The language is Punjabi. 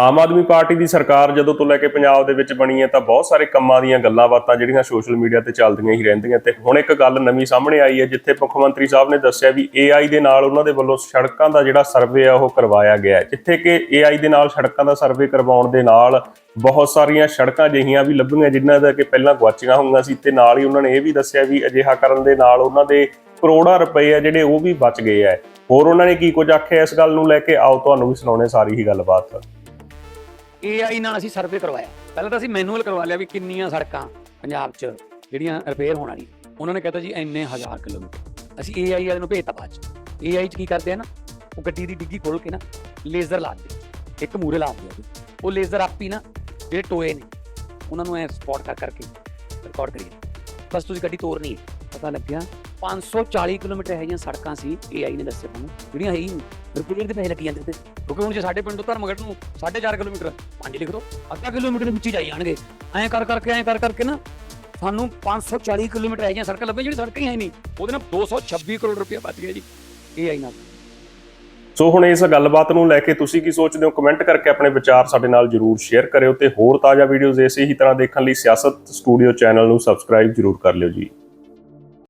ਆਮ ਆਦਮੀ ਪਾਰਟੀ ਦੀ ਸਰਕਾਰ ਜਦੋਂ ਤੋਂ ਲੈ ਕੇ ਪੰਜਾਬ ਦੇ ਵਿੱਚ ਬਣੀ ਹੈ ਤਾਂ ਬਹੁਤ ਸਾਰੇ ਕੰਮਾਂ ਦੀਆਂ ਗੱਲਾਂ ਬਾਤਾਂ ਜਿਹੜੀਆਂ ਸੋਸ਼ਲ ਮੀਡੀਆ ਤੇ ਚੱਲਦੀਆਂ ਹੀ ਰਹਿੰਦੀਆਂ ਤੇ ਹੁਣ ਇੱਕ ਗੱਲ ਨਵੀਂ ਸਾਹਮਣੇ ਆਈ ਹੈ ਜਿੱਥੇ ਮੁੱਖ ਮੰਤਰੀ ਸਾਹਿਬ ਨੇ ਦੱਸਿਆ ਵੀ AI ਦੇ ਨਾਲ ਉਹਨਾਂ ਦੇ ਵੱਲੋਂ ਸੜਕਾਂ ਦਾ ਜਿਹੜਾ ਸਰਵੇ ਆ ਉਹ ਕਰਵਾਇਆ ਗਿਆ ਜਿੱਥੇ ਕਿ AI ਦੇ ਨਾਲ ਸੜਕਾਂ ਦਾ ਸਰਵੇ ਕਰਵਾਉਣ ਦੇ ਨਾਲ ਬਹੁਤ ਸਾਰੀਆਂ ਸੜਕਾਂ ਅਜਿਹੀਆਂ ਵੀ ਲੱਭੀਆਂ ਜਿਨ੍ਹਾਂ ਦਾ ਕਿ ਪਹਿਲਾਂ ਗੁਆਚੀਆਂ ਹੋਈਆਂ ਸੀ ਤੇ ਨਾਲ ਹੀ ਉਹਨਾਂ ਨੇ ਇਹ ਵੀ ਦੱਸਿਆ ਵੀ ਅਜਿਹਾ ਕਰਨ ਦੇ ਨਾਲ ਉਹਨਾਂ ਦੇ ਕਰੋੜਾਂ ਰੁਪਏ ਆ ਜਿਹੜੇ ਉਹ ਵੀ ਬਚ ਗਏ ਆ ਹੋਰ ਉਹਨਾਂ ਨੇ ਕੀ ਕੁਝ ਆਖਿਆ ਇਸ ਗੱਲ ਨੂੰ ਲੈ ਕੇ? ਆਓ ਤੁਹਾਨੂੰ ਵੀ ਸੁਣਾਉਣੇ ਸਾਰੀ ਹੀ ਗੱਲਬਾਤ। AI ਨਾਲ ਅਸੀਂ ਸਰਵੇ ਕਰਵਾਇਆ। ਪਹਿਲਾਂ ਤਾਂ ਅਸੀਂ ਮੈਨੂਅਲ ਕਰਵਾ ਲਿਆ ਵੀ ਕਿੰਨੀਆਂ ਸੜਕਾਂ ਪੰਜਾਬ 'ਚ ਜਿਹੜੀਆਂ ਰਿਪੇਅਰ ਹੋਣ ਵਾਲੀ ਉਹਨਾਂ ਨੇ ਕਹਤਾ ਜੀ ਇੰਨੇ ਹਜ਼ਾਰ ਕਿਲੋਮੀਟਰ। ਅਸੀਂ AI ਵਾਲੇ ਨੂੰ ਭੇਜਤਾ ਬਾਅਦ 'ਚ। AI 'ਚ ਕੀ ਕਰਦੇ ਆ ਨਾ, ਉਹ ਗੱਡੀ ਦੀ ਡਿੱਗੀ ਖੋਲ ਕੇ ਨਾ ਲੇਜ਼ਰ ਲਾ ਦਿੰਦੇ। ਇੱਕ ਮੂਰੇ ਲਾ ਦਿੰਦੇ ਉਹ ਲੇਜ਼ਰ ਆਪੀ ਨਾ ਜਿਹੜੇ ਟੋਏ ਨੇ, ਉਹਨਾਂ ਨੂੰ ਐ ਸਪੌਟ ਕਰ ਕਰਕੇ ਰਿਕਾਰਡ ਕਰੀਏ। ਬਸ ਤੁਸੀਂ ਗੱਡੀ ਤੋਰਨੀ ਹੈ। ਪਤਾ ਲੱਗਿਆ 540 ਕਿਲੋਮੀਟਰ ਹੈਗੀਆਂ ਸੜਕਾਂ ਸੀ AI ਨੇ ਦੱਸਿਆ ਮੈਨੂੰ ਜਿਹੜੀਆਂ ਹੈ ਹੀ ਰਿਪੇਅਰ ਦੇ ਪੈਸੇ ਲੱਗੀ ਜਾਂਦੇ ਤੇ। ਕਿਉਂਕਿ ਹੁਣ ਜੇ ਸਾਡੇ ਪਿੰਡ ਤੋਂ ਧਰਮਗੜ੍ਹ ਨੂੰ 4.5 ਕਿਲੋਮੀਟਰ, ਪੰਜ ਲਿਖ ਦੋ, ਅੱਧਾ ਕਿਲੋਮੀਟਰ ਦੇ ਵਿੱਚ ਹੀ ਜਾਈ ਜਾਣਗੇ। ਐਂ ਕਰ ਕਰਕੇ, ਐਂ ਕਰ ਕਰਕੇ ਨਾ, ਸਾਨੂੰ 540 ਕਿਲੋਮੀਟਰ ਹੈਗੀਆਂ ਸੜਕਾਂ ਲੱਭੀਆਂ, ਜਿਹੜੀ ਸੜਕਾਂ ਹੀ ਹੈ ਨਹੀਂ। ਉਹਦੇ ਨਾਲ 226 ਕਰੋੜ ਰੁਪਏ ਬਚ ਗਿਆ ਜੀ AI ਨਾਲ। ਸੋ ਹੁਣ ਇਸ ਗੱਲਬਾਤ ਨੂੰ ਲੈ ਕੇ ਤੁਸੀਂ ਕੀ ਸੋਚਦੇ ਹੋ? ਕਮੈਂਟ ਕਰਕੇ ਆਪਣੇ ਵਿਚਾਰ ਸਾਡੇ ਨਾਲ ਜਰੂਰ ਸ਼ੇਅਰ ਕਰਿਓ ਤੇ ਹੋਰ ਤਾਜ਼ਾ ਵੀਡੀਓਜ਼ ਇਸੇ ਹੀ ਤਰ੍ਹਾਂ ਦੇਖਣ ਲਈ ਸਿਆਸਤ ਸਟੂਡੀਓ ਚੈਨਲ ਨੂੰ ਸਬਸਕ੍ਰਾਈਬ ਜਰੂਰ ਕਰ ਲਿਓ ਜੀ।